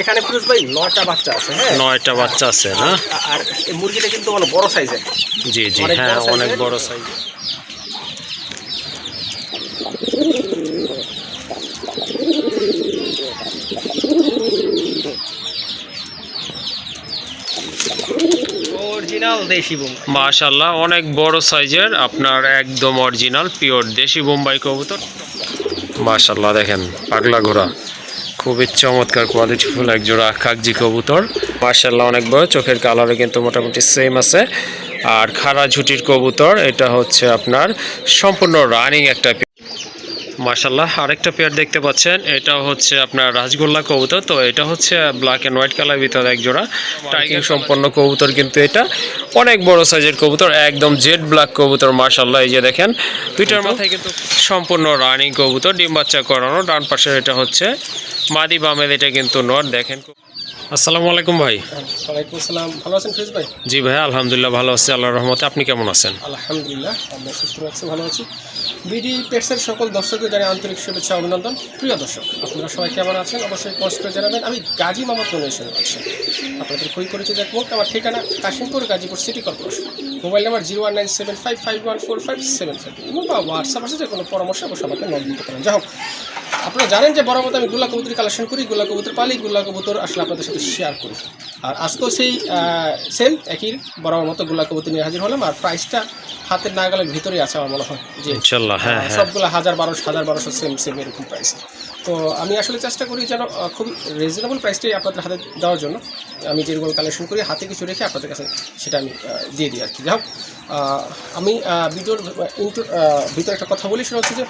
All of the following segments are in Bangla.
এখানে ফিরোজ ভাই নয়টা বাচ্চা আছে হ্যাঁ? নয়টা বাচ্চা আছে না? আর এই মুরগিটা কিন্তু অনেক বড় সাইজের জি জি হ্যাঁ অনেক বড় সাইজ মাশাল্লাহ অনেক বড় সাইজের আপনার একদম অরিজিনাল পিওর দেশি বোম্বাই কবুতর। মাশাল্লাহ দেখেন পাগলা ঘোড়া। খুবই চমৎকার কোয়ালিটিফুল এক জোড়া কাগজি কবুতর। মার্শাল্লাহ অনেক বড়, চোখের কালারও কিন্তু মোটামুটি সেম আছে। আর খাড়া ঝুটির কবুতর, এটা হচ্ছে আপনার সম্পূর্ণ রানিং একটা মাশাল্লাহ আরেকটা পেয়ার দেখতে পাচ্ছেন। এটা হচ্ছে আপনার রাজগোল্লা কবুতর। তো এটা হচ্ছে ব্ল্যাক অ্যান্ড হোয়াইট কালার ভিতরে এক জোড়া। টাইগার সম্পন্ন কবুতর কিন্তু এটা। অনেক বড় সাইজের কবুতর একদম জেড ব্ল্যাক কবুতর মাশাল্লাহ এই যে দেখেন। দুইটার মাথায় কিন্তু সম্পূর্ণ রানিং কবুতর ডিম বাচ্চা করানো। ডান পাশে এটা হচ্ছে মাদি বামের এটা কিন্তু নট দেখেন। আসসালামু আলাইকুম ভাই। ওয়ালাইকুম আসসালাম। ভালো আছেন ফিরোজ ভাই? জি ভাই আলহামদুলিল্লাহ ভালো আছি আল্লাহর রহমতে। আপনি কেমন আছেন? আলহামদুলিল্লাহ আমরা সুস্থ আছি ভালো আছি। বিডি পেটসের সকল দর্শকদের জানাই আন্তরিক শুভেচ্ছা অভিনন্দন। প্রিয় দর্শক আপনারা সবাই কেমন আছেন? অবশ্যই কষ্ট করে জানাবেন। আমি গাজী মামা প্রণয়েশন করছি আপনাদের খই করেছি দেখব আমার ঠিকানা Kashimpur Gazipur city corporation. Mobile number zero one nine seven five five one four five seven five. বা হোয়াটসঅ্যাপ আছে যে কোনো পরামর্শ অবশ্যই আমাকে নক দিতে পারেন। যাই হোক আপনারা জানেন যে বড় মতো আমি গুলা কবুতর কালেকশন করি গুলা কবুতর পালি গুলা কবুতর আসলে আপনাদের সাথে শেয়ার করি। আর আজকেও সেই সেম একই বড় মতো গুলা কবুতর নিয়ে হাজির হলাম। আর প্রাইসটা হাতের নাগালের ভিতরেই আছে আমার মনে হয় যে হ্যাঁ হ্যাঁ। সবগুলো হাজার বারোশো হাজার বারোশো সেম সেম এরকম প্রাইস তো আমি আসলে চেষ্টা করি যেন খুবই রিজনেবল প্রাইসটাই আপনাদের হাতে দেওয়ার জন্য। আমি যেগুলো কালেকশন করি হাতে কিছু রেখে আপনাদের কাছে সেটা আমি দিয়ে দিই আর কি। যাই হোক আমি ভিডিওর ভিতরে একটা কথা বলি সেটা হচ্ছে যে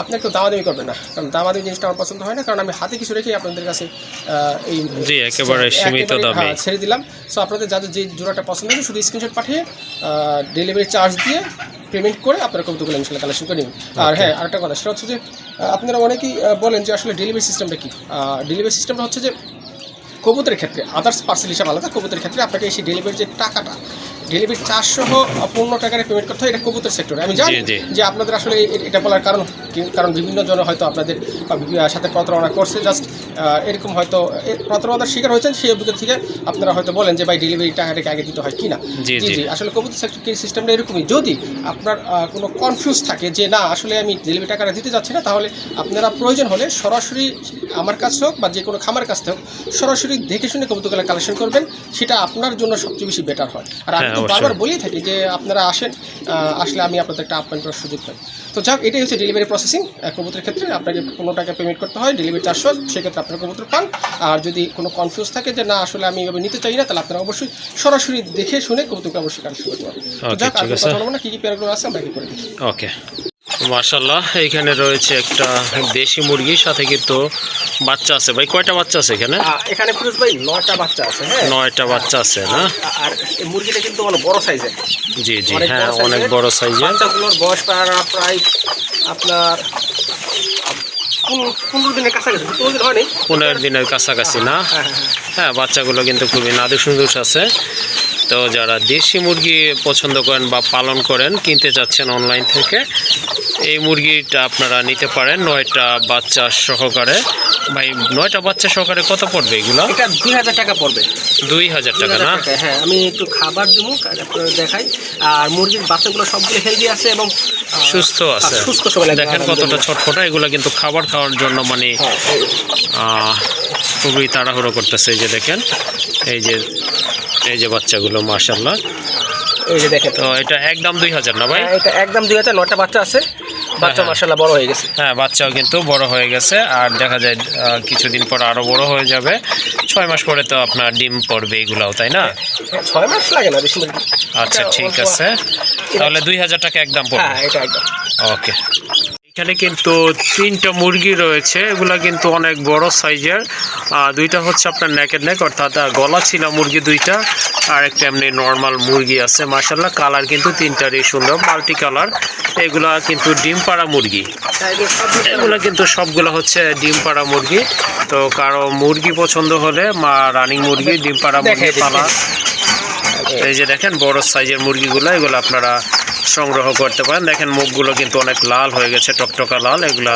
আপনি একটু দামাদামি করবেন না। কারণ দামাদামি জিনিসটা আমার পছন্দ হয় না কারণ আমি হাতে কিছু রেখে আপনাদের কাছে এই জি, একেবারে সীমিত দামে। হ্যাঁ, ছেড়ে দিলাম। সো আপনাদের যাদের যে জোড়াটা পছন্দ হবে শুধু স্ক্রিনশট পাঠিয়ে ডেলিভারি চার্জ দিয়ে পেমেন্ট করে আপনারা কবিতাগুলো ইনশাল্লাহ কালেকশন করে নিন। আর হ্যাঁ আরেকটা কথা সেটা হচ্ছে যে আপনারা অনেকেই বলেন যে আসলে ডেলিভারি সিস্টেমটা কী? ডেলিভারি সিস্টেমটা হচ্ছে যে কবুতরের ক্ষেত্রে আদার্স পার্সেল হিসাবে আলাদা কবুতরের ক্ষেত্রে আপনাকে সেই ডেলিভারির যে টাকাটা ডেলিভারি সহ পূর্ণ টাকার পেমেন্ট করতে হয় এটা কবুতর সেক্টরে আমি জানি। যে আপনাদের আসলে এটা বলার কারণ কারণ বিভিন্ন জন হয়তো আপনাদের সাথে প্রতারণা করছে জাস্ট এরকম হয়তো প্রতারণার শিকার হয়েছেন সেই অভিজ্ঞতা থেকে আপনারা হয়তো বলেন যে ভাই ডেলিভারি টাকাটাকে আগে দিতে হয় কিনা জি, জি। আসলে কবুতর সেক্টর সিস্টেমটা এরকমই। যদি আপনার কোনো কনফিউজ থাকে যে না আসলে আমি ডেলিভারি টাকাটা দিতে যাচ্ছি না তাহলে আপনারা প্রয়োজন হলে সরাসরি আমার কাছে হোক বা যে কোনো খামার কাছ থেকে হোক সরাসরি দেখে শুনে কবুতরগুলো কালেকশন করবেন। সেটা আপনার জন্য সবচেয়ে বেশি বেটার হয়। আর আমি হ্যাঁ, তো বারবার বলেই থাকি যে আপনারা আসেন আসলে আমি আপনাদের একটা আপ্যায়ন করার সুযোগ পাই। তো যাক এটাই হচ্ছে ডেলিভারি প্রসেসিং কবুতরের ক্ষেত্রে আপনাকে পনেরো টাকা পেমেন্ট করতে হয় ডেলিভারি চারশো সেক্ষেত্রে আপনারা কবুতর পান? আর যদি কোনো কনফিউজ থাকে যে না আসলে আমি এভাবে নিতে চাই না তাহলে আপনারা অবশ্যই সরাসরি দেখে শুনে কবুতরকে অবশ্যই কালেকশন করতে পারবেন যাক আর আছে। কথা বলব না কী কী পেয়ারগুলো আছে আমরা কি করে দিচ্ছি ওকে মাশাল্লাহ এইখানে রয়েছে একটা দেশি মুরগির সাথে কিন্তু বাচ্চা আছে। ভাই কয়টা বাচ্চা আছে এখানে? এখানে ফিরোজ ভাই নয়টা বাচ্চা আছে হ্যাঁ। নয়টা বাচ্চা আছে না? আর এই মুরগিটা কিন্তু অনেক বড় সাইজের। জি জি হ্যাঁ অনেক বড় সাইজের। বাচ্চাগুলোর বয়স প্রায় প্রায় আপনার পনেরো পনেরো দিনের কাছাকাছি পনেরো দিন হয়নি? পনেরো দিনের কাছাকাছি না? হ্যাঁ হ্যাঁ হ্যাঁ। হ্যাঁ বাচ্চাগুলো কিন্তু খুবই নাদুস নুদুস আছে। তো যারা দেশি মুরগি পছন্দ করেন বা পালন করেন কিনতে চাচ্ছেন অনলাইন থেকে এই মুরগিটা আপনারা নিতে পারেন নয়টা বাচ্চা সহকারে। ভাই নয়টা বাচ্চা সহকারে কত পড়বে এগুলো? এটা দুই হাজার টাকা পড়বে। দুই হাজার টাকা না? হ্যাঁ আমি একটু খাবার দেবো দেখাই। আর মুরগির বাচ্চাগুলো সবগুলো হেলদি আছে এবং সুস্থ আছে। সুস্থ একদম দেখেন কতটা। ছটফটা এগুলো কিন্তু খাবার খাওয়ার জন্য মানে হ্যাঁ, খুবই তাড়াহুড়ো করতেছে। এই যে দেখেন এই যে এই যে বাচ্চাগুলো মার্শাল্লাহ এই যে দেখেন। তো এটা একদম দুই হাজার না ভাই? হ্যাঁ, এটা একদম দুই হাজার নয়টা বাচ্চা আছে। বাচ্চা হ্যাঁ। বড় হয়ে গেছে। হ্যাঁ বাচ্চাও কিন্তু বড় হয়ে গেছে। আর দেখা যায় কিছুদিন পর আরও বড় হয়ে যাবে। ছয় মাস পরে তো আপনার ডিম পড়বে এগুলাও তাই না? হ্যাঁ, ছয় মাস লাগে না বেশি আচ্ছা ঠিক আছে। তাহলে দুই হাজার টাকা একদম পড়বে। হ্যাঁ ওকে। এখানে কিন্তু তিনটা মুরগি রয়েছে এগুলা কিন্তু অনেক বড় সাইজের। দুইটা হচ্ছে আপনার নেকের নেক অর্থাৎ গলা ছিল মুরগি দুইটা আর একটা এমনি নর্মাল মুরগি আছে মাসাল্লাহ কালার কিন্তু তিনটারই সুন্দর মাল্টি কালার এগুলা কিন্তু ডিম পাড়া মুরগি। এগুলো কিন্তু সবগুলো হচ্ছে ডিম পাড়া মুরগি। তো কারও মুরগি পছন্দ হলে মা রানিং মুরগি ডিম পাড়া মুরগি পালা। এই যে দেখেন বড় সাইজের মুরগিগুলো এগুলো আপনারা সংগ্রহ করতে পারেন। দেখেন মুখগুলো কিন্তু অনেক লাল হয়ে গেছে টকটকা লাল এগুলা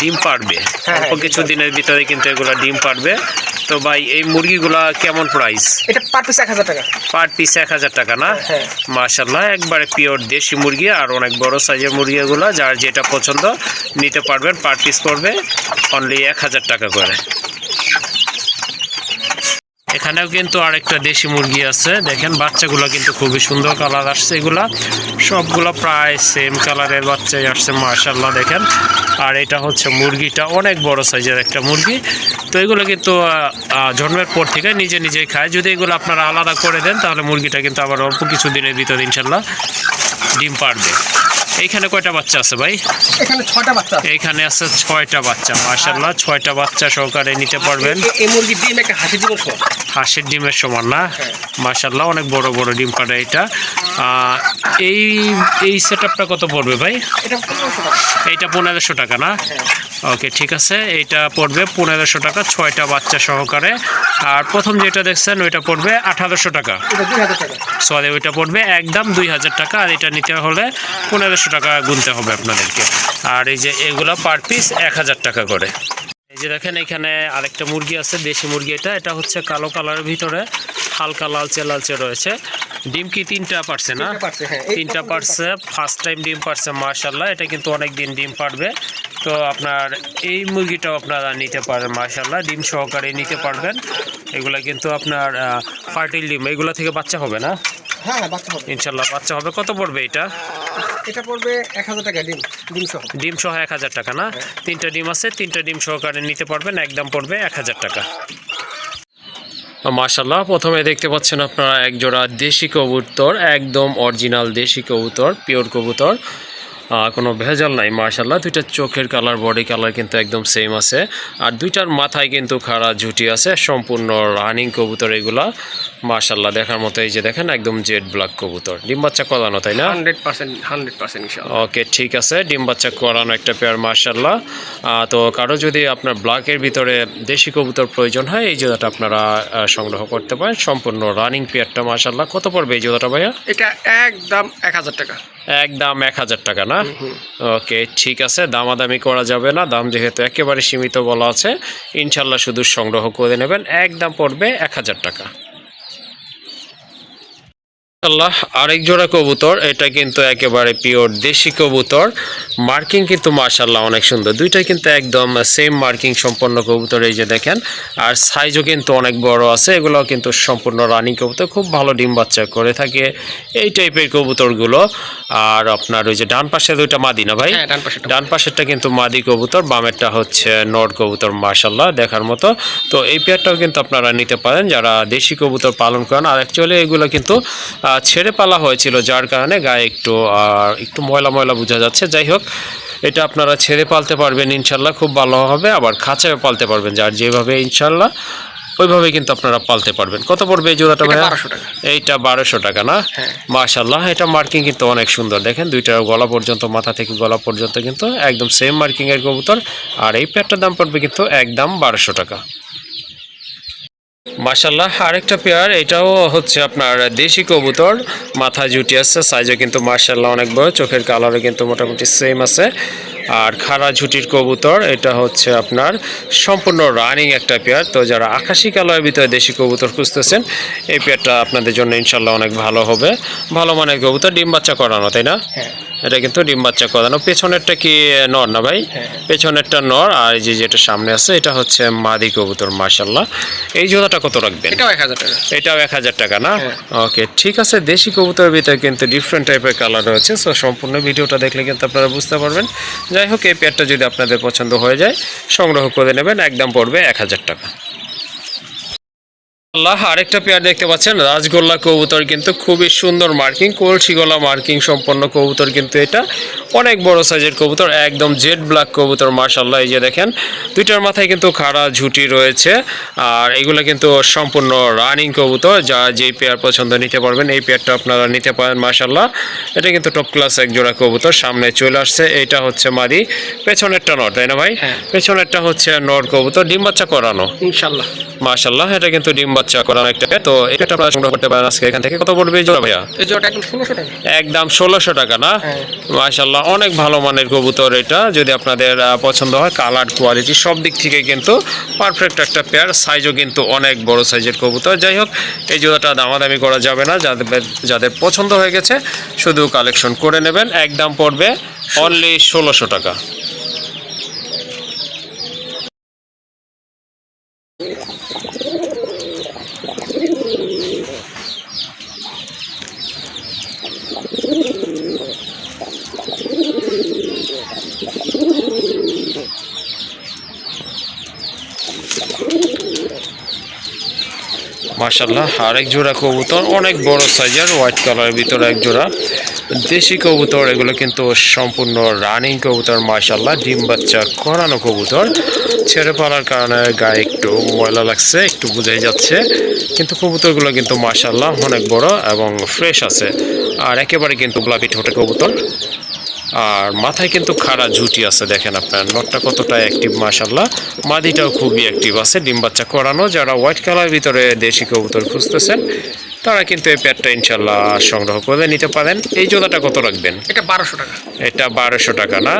ডিম পারবে হ্যাঁ, অল্প কিছু দিনের ভিতরে কিন্তু এগুলো ডিম পারবে তো ভাই এই মুরগিগুলা কেমন প্রাইস এটা পার পিস এক হাজার টাকা। পার পিস এক হাজার টাকা না? হ্যাঁ মাশাল্লাহ একবারে পিওর দেশি মুরগি আর অনেক বড় সাইজের মুরগি এগুলো যার যেটা পছন্দ নিতে পারবেন পার পিস পড়বে অনলি এক হাজার টাকা করে। এখানেও কিন্তু আরেকটা দেশি মুরগি আছে। দেখেন, বাচ্চাগুলো কিন্তু খুবই সুন্দর কালার আসছে এগুলা। সবগুলো প্রায় সেম কালারের বাচ্চাই আসছে মার্শাল্লাহ দেখেন। আর এটা হচ্ছে মুরগিটা, অনেক বড় সাইজের একটা মুরগি। তো এগুলো কিন্তু জন্মের পর থেকে নিজে নিজেই খায়। যদি এগুলো আপনারা আলাদা করে দেন, তাহলে মুরগিটা কিন্তু আবার অল্প কিছু দিনের ভিতর ইনশাল্লাহ ডিম পারবে। এইখানে কয়টা বাচ্চা আছে ভাই? এখানে ছয়টা বাচ্চা এইখানে আছে ছয়টা বাচ্চা মার্শাল্লাহ ছয়টা বাচ্চা সহকারে নিতে পারবেন। এই মুরগির ডিম একটা হাসি ডিমের সমান। হাঁসের ডিমের সমান না? হ্যাঁ। মাশাল্লাহ অনেক বড় বড় ডিম পাড়ে এটা। আহ, এই এই সেট কত পড়বে ভাই? এটা পনেরোশো টাকা। এইটা পনেরোশো টাকা না? হ্যাঁ। ওকে ঠিক আছে। এইটা পড়বে পনেরোশো টাকা ছয়টা বাচ্চা সহকারে। আর প্রথম যেটা দেখছেন ওইটা পড়বে আঠারোশো টাকা। এটা সরি ওইটা পড়বে একদম দুই হাজার টাকা আর এটা নিতে হলে পনেরোশো টাকা গুনতে হবে আপনাদেরকে। আর এই যে এগুলো পার পিস এক হাজার টাকা করে। এই যে দেখেন এখানে আরেকটা মুরগি আছে দেশি মুরগি এটা। এটা হচ্ছে কালো কালারের ভিতরে হালকা লালচে লালচে রয়েছে। ডিম কি তিনটা পারছে না? তিনটা পারছে, হ্যাঁ। তিনটা পারছে ফার্স্ট টাইম ডিম পারছে মার্শাল্লাহ এটা কিন্তু অনেক দিন ডিম পারবে। তো আপনার এই মুরগিটাও আপনারা নিতে পারেন মার্শাল্লাহ ডিম সহকারে নিতে পারবেন। এগুলা কিন্তু আপনার ফার্টিল ডিম। এগুলো থেকে বাচ্চা হবে না? হ্যাঁ হ্যাঁ বাচ্চা হবে। ইনশাল্লাহ বাচ্চা হবে। কত পড়বে এটা? এটা পড়বে এক হাজার টাকা ডিম ডিম সহ। ডিম সহ এক হাজার টাকা না? তিনটা ডিম আছে তিনটা ডিম সহকারে নিতে পারবেন। একদম পড়বে এক হাজার টাকা। মাশাল্লাহ প্রথমে দেখতে পাচ্ছেন আপনারা এক জোড়া দেশি কবুতর একদম অরিজিনাল দেশি কবুতর পিওর কবুতর। কোনো ভেজাল নাই মার্শাল্লাহ দুইটা চোখের কালার বডি কালার কিন্তু একদম সেম আছে। আর দুইটার মাথায় কিন্তু খাড়া জুটি আছে সম্পূর্ণ রানিং কবুতর এগুলা। মার্শাল্লাহ দেখার মতো এই যে দেখেন একদম জেড ব্ল্যাক কবুতর। ডিম বাচ্চা করানো তাই না? Hundred percent hundred percent okay ঠিক আছে। ডিম বাচ্চা করানো একটা পেয়ার মার্শাল্লাহ তো কারও যদি আপনার ব্ল্যাকের ভিতরে দেশি কবুতর প্রয়োজন হয় এই জোড়াটা আপনারা সংগ্রহ করতে পারেন। সম্পূর্ণ রানিং পেয়ারটা মার্শাল্লাহ কত পড়বে এই জোড়াটা ভাইয়া? এটা একদম এক হাজার টাকা। একদম এক হাজার টাকা না? ওকে ঠিক আছে। দামাদামি করা যাবে না। দাম যেহেতু একেবারে সীমিত বলা আছে ইনশাল্লাহ শুধু সংগ্রহ করে নেবেন। একদম পড়বে এক হাজার টাকা। আল্লাহ আরেক জোড়া কবুতর এটা কিন্তু একেবারে পিওর দেশি কবুতর। মার্কিং কিন্তু মার্শাল্লাহ অনেক সুন্দর। দুইটাই কিন্তু একদম সেম মার্কিং সম্পন্ন কবুতর এই যে দেখেন। আর সাইজও কিন্তু অনেক বড় আছে এগুলো কিন্তু সম্পূর্ণ রানিং কবুতর খুব ভালো ডিম বাচ্চা করে থাকে এই টাইপের কবুতরগুলো। আর আপনার ওই যে ডান পাশে দুইটা মাদি না ভাই? হ্যাঁ ডান পাশে ডান পাশেরটা কিন্তু মাদি কবুতর বামেরটা হচ্ছে নর কবুতর মার্শাল্লাহ দেখার মতো। তো এই পেয়ারটাও কিন্তু আপনারা নিতে পারেন যারা দেশি কবুতর পালন করেন। আর অ্যাকচুয়ালি এগুলো কিন্তু ছেড়ে পালা হয়েছিল যার কারণে গায়ে একটু আর একটু ময়লা ময়লা বোঝা যাচ্ছে। যাই হোক এটা আপনারা ছেড়ে পালতে পারবেন ইনশাল্লাহ খুব ভালো হবে। আবার খাঁচায় পালতে পারবেন যার যেভাবে ইনশাল্লাহ ওইভাবে কিন্তু আপনারা পালতে পারবেন। কত পড়বে এই জোড়াটা এটা ভাইয়া? 1200 টাকা। এইটা বারোশো টাকা না? হ্যাঁ। মাশাল্লাহ এটা মার্কিং কিন্তু অনেক সুন্দর। দেখেন দুইটার গলা পর্যন্ত মাথা থেকে গলা পর্যন্ত কিন্তু একদম সেম মার্কিং এর কবুতর। আর এই প্যাটটার দাম পড়বে কিন্তু একদম বারোশো টাকা। মাশাল্লাহ আরেকটা পেয়ার এটাও হচ্ছে আপনার দেশি কবুতর, মাথা জুটি আছে সাইজও কিন্তু মাশাল্লাহ অনেক বড়, চোখের কালারও কিন্তু মোটামুটি সেম আছে। আর খাড়া ঝুটির কবুতর, এটা হচ্ছে আপনার সম্পূর্ণ রানিং একটা পেয়ার তো যারা আকাশি কালারের ভিতরে দেশি কবুতর খুঁজতেছেন, এই পেয়ারটা আপনাদের জন্য ইনশাল্লাহ অনেক ভালো হবে। ভালো মানের কবুতর, ডিম বাচ্চা করানো, তাই না? হ্যাঁ। এটা কিন্তু ডিম বাচ্চা করানো পেছনেরটা কি নর না ভাই? হ্যাঁ। পেছনেরটা নর আর এই যে যেটা সামনে আছে এটা হচ্ছে মাদি কবুতর মার্শাল্লাহ এই জোড়াটা কত রাখবেন? এটাও এক হাজার টাকা। এটাও এক হাজার টাকা না? হ্যাঁ। ওকে ঠিক আছে। দেশি কবুতরের ভিতরে কিন্তু ডিফারেন্ট টাইপের কালার রয়েছে সো সম্পূর্ণ ভিডিওটা দেখলে কিন্তু আপনারা বুঝতে পারবেন। যাই হোক এই পেয়ারটা যদি আপনাদের পছন্দ হয়ে যায় সংগ্রহ করে নেবেন একদম পড়বে এক হাজার টাকা। আল্লাহ আরেকটা পেয়ার দেখতে পাচ্ছেন রাজগোল্লা কবুতর কিন্তু খুবই সুন্দর মার্কিং কলসি গলা মার্কিং সম্পন্ন কবুতর কিন্তু এটা। অনেক বড় সাইজের কবুতর একদম জেড ব্ল্যাক কবুতর মার্শাল্লাহ এই যে দেখেন। দুইটার মাথায় কিন্তু খাড়া ঝুটি রয়েছে আর এগুলো কিন্তু সম্পূর্ণ রানিং কবুতর যা যেই পেয়ার পছন্দ নিতে পারবেন এই পেয়ারটা আপনারা নিতে পারেন মার্শাল্লাহ এটা কিন্তু টপ ক্লাস এক জোড়া কবুতর সামনে চলে আসছে এটা হচ্ছে মাদি পেছনেরটা নর তাই না ভাই? হ্যাঁ। পেছনেরটা হচ্ছে নর কবুতর ডিম বাচ্চা করানো। ইনশাল্লাহ মাশাল্লাহ এটা কিন্তু ডিম বাচ্চা করানো। তো এটা আপনারা সংগ্রহ করতে পারেন আজকে এখান থেকে। কত পড়বে জোড়া ভাইয়া? একদম ষোলোশো টাকা। একদম ষোলোশো টাকা না? হ্যাঁ। মাশাল্লাহ অনেক ভালো মানের কবুতর এটা। যদি আপনাদের পছন্দ হয় কালার কোয়ালিটি সব দিক থেকে কিন্তু পারফেক্ট একটা পেয়ার সাইজও কিন্তু অনেক বড় সাইজের কবুতর। যাই হোক এই জোড়াটা দামাদামি করা যাবে না যাদের যাদের পছন্দ হয়ে গেছে শুধু কালেকশন করে নেবেন। একদম পড়বে অনলি ষোলোশো টাকা। মাশাল্লাহ আরেক জোড়া কবুতর, অনেক বড় সাইজের হোয়াইট কালারের ভিতরে এক জোড়া। দেশি কবুতর, এগুলো কিন্তু সম্পূর্ণ রানিং কবুতর মাশাল্লাহ ডিম বাচ্চা করানো কবুতর। ছেড়ে পালার কারণে গায়ে একটু ময়লা লাগছে, একটু বুঝাই যাচ্ছে। কিন্তু কবুতরগুলো কিন্তু মাশাল্লাহ অনেক বড় এবং ফ্রেশ আছে। আর একেবারে কিন্তু গোলাপি ঠোঁটে কবুতর। আর মাথায় কিন্তু খাড়া ঝুটি আছে দেখেন আপনার। নটটা কতটা অ্যাক্টিভ মাশাল্লাহ মাদিটাও খুবই অ্যাক্টিভ আছে ডিম বাচ্চা করানো। যারা হোয়াইট কালার ভিতরে দেশি কবুতর খুঁজতেছেন তারা কিন্তু এই প্যাডটা ইনশাল্লাহ সংগ্রহ করে নিতে পারেন। এই জোড়াটা কত রাখবেন? এটা বারোশো টাকা। এটা বারোশো টাকা না?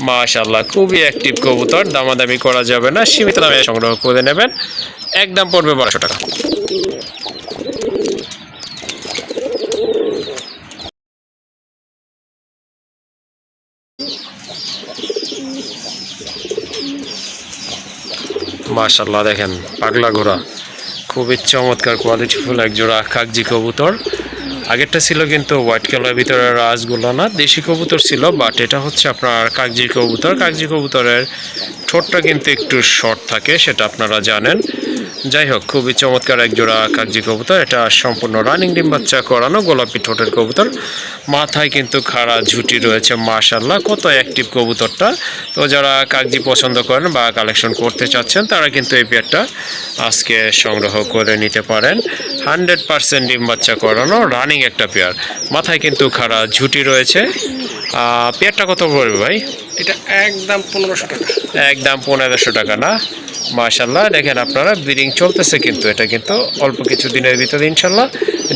মাশাল্লাহ খুবই অ্যাক্টিভ কবুতর দামাদামি করা যাবে না সীমিত দামে সংগ্রহ করে নেবেন। একদম পড়বে বারোশো টাকা। মাশাল্লাহ দেখেন, পাগলা ঘোড়া। খুবই চমৎকার কোয়ালিটিফুল এক জোড়া কাগজি কবুতর। আগেরটা ছিল কিন্তু হোয়াইট কালার ভিতরে রাজগুলো না, দেশি কবুতর ছিল বাট এটা হচ্ছে আপনার কাগজি কবুতর। কাগজি কবুতরের ঠোঁটটা কিন্তু একটু শর্ট থাকে, সেটা আপনারা জানেন। যাই হোক, খুবই চমৎকার এক জোড়া কাগজি কবুতর। এটা সম্পূর্ণ রানিং ডিম বাচ্চা করানো, গোলাপি ঠোঁটের কবুতর। মাথায় কিন্তু খাড়া ঝুটি রয়েছে মাশাল্লাহ কত অ্যাক্টিভ কবুতরটা। তো যারা কাগজি পছন্দ করেন বা কালেকশন করতে চাচ্ছেন, তারা কিন্তু এই পেয়ারটা আজকে সংগ্রহ করে নিতে পারেন। হান্ড্রেড পার্সেন্ট ডিম বাচ্চা করানো রানিং একটা পেয়ার মাথায় কিন্তু খাড়া ঝুটি রয়েছে। পেয়ারটা কত পড়বে ভাই? এটা একদম পনেরোশো টাকা। একদম পনেরোশো টাকা না? মাশাল্লাহ দেখেন আপনারা ব্রিডিং চলতেছে কিন্তু এটা কিন্তু অল্প কিছু দিনের ভিতরে ইনশাল্লাহ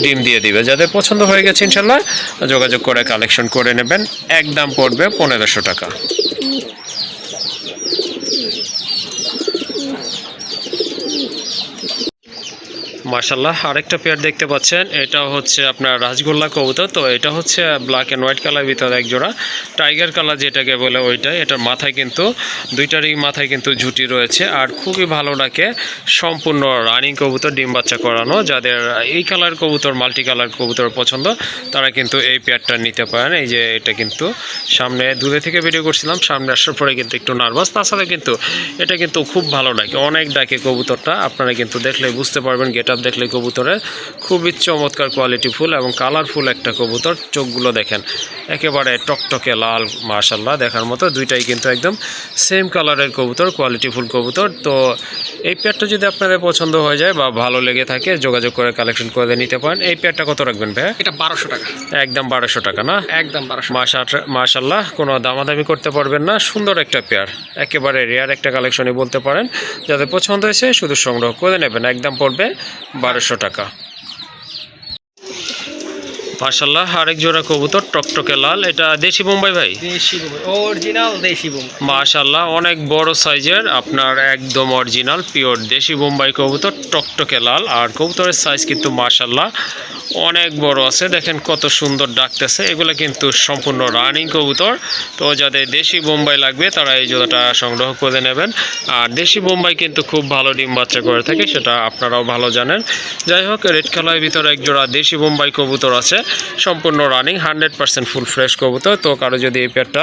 ডিম দিয়ে দিবে। যাদের পছন্দ হয়ে গেছে ইনশাল্লাহ যোগাযোগ করে কালেকশন করে নেবেন। একদম পড়বে পনেরোশো টাকা। মাশাল্লাহ আরেকটা পেয়ার দেখতে পাচ্ছেন। এটা হচ্ছে আপনার রাজগোল্লা কবুতর। তো এটা হচ্ছে ব্ল্যাক অ্যান্ড হোয়াইট কালার ভিতরে এক জোড়া। টাইগার কালার যেটাকে বলে ওইটাই। এটার মাথায় কিন্তু, দুইটারই মাথায় কিন্তু ঝুটি রয়েছে। আর খুবই ভালো ডাকে সম্পূর্ণ রানিং কবুতর, ডিম বাচ্চা করানো। যাদের এই কালার কবুতর মাল্টি কালার কবুতর পছন্দ, তারা কিন্তু এই পেয়ারটা নিতে পারেন। এই যে এটা কিন্তু সামনে দূরে থেকে ভিডিও করছিলাম, সামনে আসার পরে কিন্তু একটু নার্ভাস তাছাড়া কিন্তু এটা কিন্তু খুব ভালো ডাকে। অনেক ডাকে কবুতরটা। আপনারা কিন্তু দেখলে বুঝতে পারবেন গেট আপ দেখলে কবুতরের খুবই চমৎকার কোয়ালিটি ফুল এবং কালারফুল একটা কবুতর। চোখগুলো দেখেন একেবারে টকটকে লাল মাশাল্লাহ দেখার মতো। দুইটাই কিন্তু একদম সেম কালারের কবুতর কোয়ালিটি ফুল কবুতর। তো এই পেয়ারটা যদি আপনাদের পছন্দ হয়ে যায় বা ভালো লেগে থাকে যোগাযোগ করে কালেকশন করে নিতে পারেন। এই পেয়ারটা কত রাখবেন ভাই এটা বারোশো টাকা। একদম বারোশো টাকা না? একদম বারোশো মাশাল্লাহ কোনো দামাদামি করতে পারবেন না। সুন্দর একটা পেয়ার একেবারে রেয়ার একটা কালেকশনই বলতে পারেন। যাদের পছন্দ হয়েছে শুধু সংগ্রহ করে নেবেন। একদম পড়বে বারোশো টাকা। মাশাল্লাহ আরেক জোড়া কবুতর টকটকে লাল। এটা দেশি বোম্বাই ভাই? দেশি অরিজিনাল দেশি বোম্বাই। মাশাল্লাহ অনেক বড় সাইজের আপনার একদম অরিজিনাল পিওর দেশি বোম্বাই কবুতর টকটকে লাল। আর কবুতরের সাইজ কিন্তু মাশাল্লাহ অনেক বড় আছে। দেখেন কত সুন্দর ডাকতেছে। এগুলো কিন্তু সম্পূর্ণ রানিং কবুতর। তো যাদের দেশি বোম্বাই লাগবে তারা এই জোড়াটা সংগ্রহ করে নেবেন। আর দেশি বোম্বাই কিন্তু খুব ভালো ডিম বাচ্চা করে থাকে সেটা আপনারাও ভালো জানেন। যাই হোক রেড কালারের ভিতরে এক জোড়া দেশি বোম্বাই কবুতর আছে। সম্পূর্ণ running hundred percent full fresh কবুতর। তো কারও যদি এই পেয়ারটা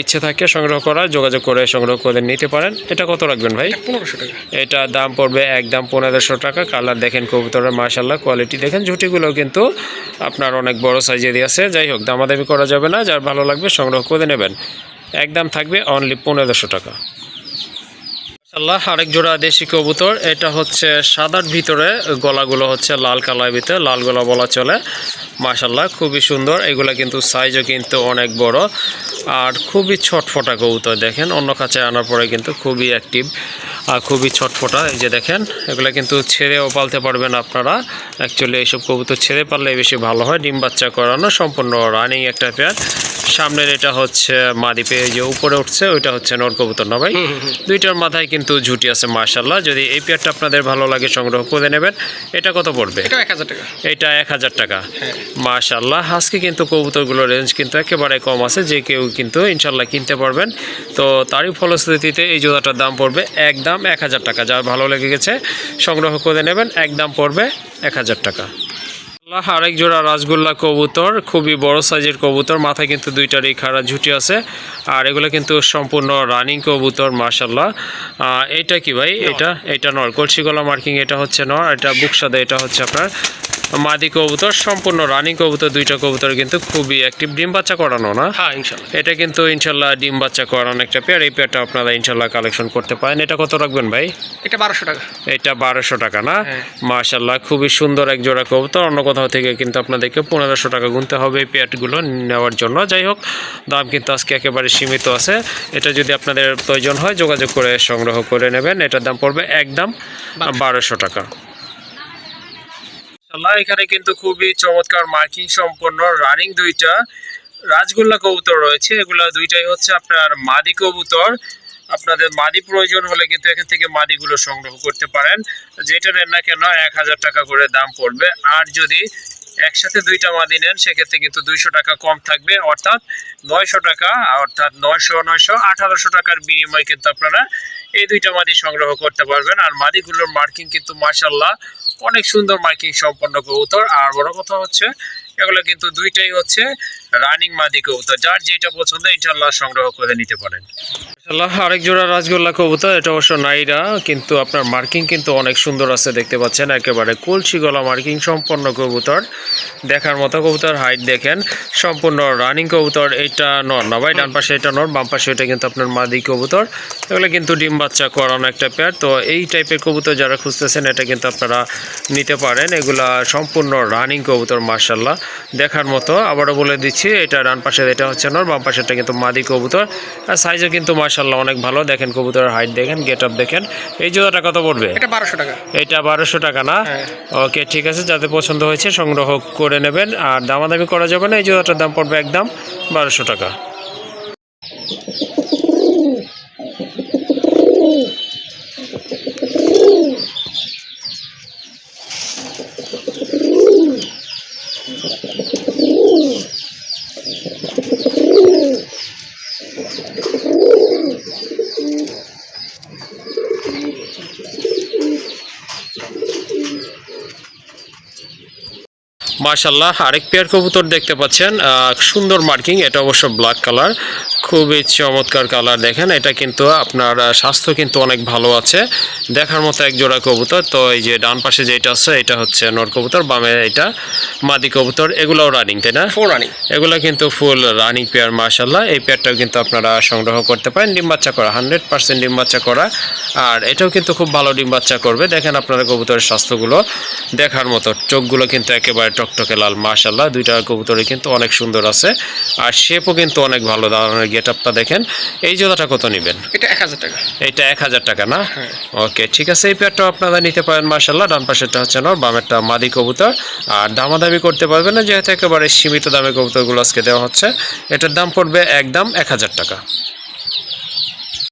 ইচ্ছে থাকে সংগ্রহ করার যোগাযোগ করে সংগ্রহ করে নিতে পারেন। এটা কত রাখবেন ভাই? পনেরোশো টাকা। এটা দাম পড়বে একদম পনেরোশো টাকা। কালার দেখেন কবুতরের মার্শাল্লাহ কোয়ালিটি দেখেন। ঝুটিগুলো কিন্তু আপনার অনেক বড় সাইজেরই আছে। যাই হোক দামাদামি করা যাবে না। যার ভালো লাগবে সংগ্রহ করে নেবেন। একদম থাকবে অনলি পনেরোশো টাকা। মাশাল্লাহ আরেক জোড়া দেশি কবুতর, এটা হচ্ছে সাদার ভিতরে, গলাগুলো হচ্ছে লাল কালার ভিতরে, লাল গলা বলা চলে। মাশাল্লাহ খুবই সুন্দর, এগুলা কিন্তু সাইজও কিন্তু অনেক বড়। আর খুবই ছটফটা কবুতর, দেখেন, অন্য কাছে আনার পরে কিন্তু খুবই অ্যাক্টিভ আর খুবই ছটফটা, এই যে দেখেন, এগুলো কিন্তু ছেড়েও পালতে পারবেন আপনারা। অ্যাকচুয়ালি এইসব কবুতর ছেড়ে পারলে বেশি ভালো হয়, ডিম বাচ্চা করানো সম্পূর্ণ রানিং একটা পেয়ার সামনের এটা হচ্ছে মাদি পেয়ে যে উপরে উঠছে ওইটা হচ্ছে নর কবুতর না ভাই? দুইটার মাথায় কিন্তু ঝুটি আছে মার্শাল্লাহ যদি এই পেয়ারটা আপনাদের ভালো লাগে সংগ্রহ করে নেবেন। এটা কত পড়বে? এটা এক হাজার টাকা। এটা এক হাজার টাকা। হ্যাঁ। আজকে কিন্তু কবুতরগুলোর রেঞ্জ কিন্তু একেবারে কম আছে যে কেউ কিন্তু ইনশাল্লাহ কিনতে পারবেন। তো তারই ফলশ্রুতিতে এই জোড়াটার দাম পড়বে একদম এক হাজার টাকা। যার ভালো লেগে গেছে সংগ্রহ করে নেবেন একদম পড়বে এক হাজার টাকা। আরেক জোড়া রাসগোল্লা কবুতর খুবই বড় সাইজের কবুতর মাথায় কিন্তু দুইটার এই খাড়া ঝুটি আছে আর এগুলো কিন্তু সম্পূর্ণ রানিং কবুতর মার্শাল্লাহ এটা কি ভাই? এটা এটা নর। কলসিগলা মার্কিং এটা হচ্ছে নর এটা বুকসাদা এটা হচ্ছে আপনার মাদি কবুতর সম্পূর্ণ রানিং কবুতর দুইটা কবুতর কিন্তু খুবই অ্যাক্টিভ ডিম বাচ্চা করানো না? হ্যাঁ ইনশাল্লাহ। এটা কিন্তু ইনশাল্লাহ ডিম বাচ্চা করানো একটা পেয়ার এই পেয়ারটা আপনারা ইনশাল্লাহ কালেকশন করতে পারেন। এটা কত রাখবেন ভাই? এটা বারোশো টাকা। এটা বারোশো টাকা না? হ্যাঁ। মাশাল্লাহ খুবই সুন্দর এক জোড়া কবুতর। অন্য কোথাও থেকে কিন্তু আপনাদেরকে পনেরোশো টাকা গুনতে হবে এই পেয়ারগুলো নেওয়ার জন্য। যাই হোক দাম কিন্তু আজকে একেবারে সীমিত আছে। এটা যদি আপনাদের প্রয়োজন হয় যোগাযোগ করে সংগ্রহ করে নেবেন। এটার দাম পড়বে একদম বারোশো টাকা। মাশাআল্লাহ, এখানে কিন্তু খুবই চমৎকার মার্কিং সম্পন্ন রানিং দুইটা রাজগোল্লা কবুতর রয়েছে। এগুলা দুইটাই হচ্ছে আপনার মাদি কবুতর। আপনাদের মাদি প্রয়োজন হলে কিন্তু এখান থেকে মাদিগুলো সংগ্রহ করতে পারেন। যেটা নেন না কেন এক হাজার টাকা করে দাম পড়বে। আর যদি একসাথে দুইটা মাদি নেন, সেক্ষেত্রে কিন্তু দুইশো টাকা কম থাকবে, অর্থাৎ নয়শো টাকা, অর্থাৎ নয়শো নয়শো, আঠারোশো টাকার বিনিময়ে কিন্তু আপনারা এই দুইটা মাদি সংগ্রহ করতে পারবেন। আর মাদিগুলোর মার্কিং কিন্তু মার্শাল্লাহ অনেক সুন্দর মার্কিং সম্পন্ন কবুতর। আর বড় কথা হচ্ছে, এগুলো কিন্তু দুইটাই হচ্ছে রানিং মাদি কবুতর যার যেটা পছন্দ ইনশাল্লাহ সংগ্রহ করে নিতে পারেন। মাশাআল্লাহ, আরেক জোড়া রাজগোল্লা কবুতর এটা অবশ্য নাইরা কিন্তু আপনার মার্কিং কিন্তু অনেক সুন্দর আছে দেখতে পাচ্ছেন একেবারে কলসি গলা মার্কিং সম্পন্ন কবুতর। দেখার মতো কবুতর হাইট দেখেন সম্পূর্ণ রানিং কবুতর এটা নর না ভাই ডান পাশে এটা নর বাম পাশে এটা কিন্তু আপনার মাদি কবুতর। এগুলো কিন্তু ডিম বাচ্চা করানো একটা পেয়ার তো এই টাইপের কবুতর যারা খুঁজতেছেন এটা কিন্তু আপনারা নিতে পারেন। এগুলা সম্পূর্ণ রানিং কবুতর মার্শাল্লাহ দেখার মতো আবারও বলে দিচ্ছি এটা ডান পাশে এটা হচ্ছে নর বাম পাশে এটা কিন্তু মাদি কবুতর। আর সাইজও কিন্তু মার্শাল্লাহ অনেক ভালো। দেখেন কবুতরের হাইট দেখেন গেট আপ দেখেন। এই জোড়াটা কত পড়বে? এটা বারোশো টাকা। এটা বারোশো টাকা না? হ্যাঁ। ওকে ঠিক আছে যাদের পছন্দ হয়েছে সংগ্রহ করে নেবেন। আর দামাদামি করা যাবে না এই জোড়াটার দাম পড়বে একদম বারোশো টাকা। মার্শাল্লাহ আরেক পেয়ার কবুতর দেখতে পাচ্ছেন সুন্দর মার্কিং এটা অবশ্য ব্ল্যাক কালার খুবই চমৎকার কালার দেখেন, এটা কিন্তু আপনার স্বাস্থ্য কিন্তু অনেক ভালো আছে। দেখার মতো এক জোড়া কবুতর। তো এই যে ডান পাশে যেটা আছে এটা হচ্ছে নর কবুতর বামে এটা মাদি কবুতর এগুলোও রানিং তাই না? ফোর রানিং এগুলো কিন্তু ফুল রানিং পেয়ার মার্শাল্লাহ এই পেয়ারটাও কিন্তু আপনারা সংগ্রহ করতে পারেন। ডিম বাচ্চা করা হান্ড্রেড পার্সেন্ট ডিম বাচ্চা করা। আর এটাও কিন্তু খুব ভালো ডিম বাচ্চা করবে। দেখেন আপনারা কবুতরের স্বাস্থ্যগুলো। দেখার মতো চোখগুলো কিন্তু একেবারে টকটকে লাল মার্শাল্লাহ দুইটা কবুতরে কিন্তু অনেক সুন্দর আছে। আর শেপও কিন্তু অনেক ভালো ধরনের গেট আপটা দেখেন এই জোড়াটা কত নেবেন? এটা এক হাজার টাকা। এটা এক হাজার টাকা না? হ্যাঁ। ওকে ঠিক আছে, এই পেয়ারটাও আপনারা নিতে পারেন মার্শাল্লাহ ডান পাশেরটা হচ্ছে নর বামেরটা মাদি কবুতর। আর দামাদামি করতে পারবেন না, যেহেতু একেবারে সীমিত দামে কবুতরগুলো আজকে দেওয়া হচ্ছে। এটার দাম পড়বে একদম এক হাজার টাকা।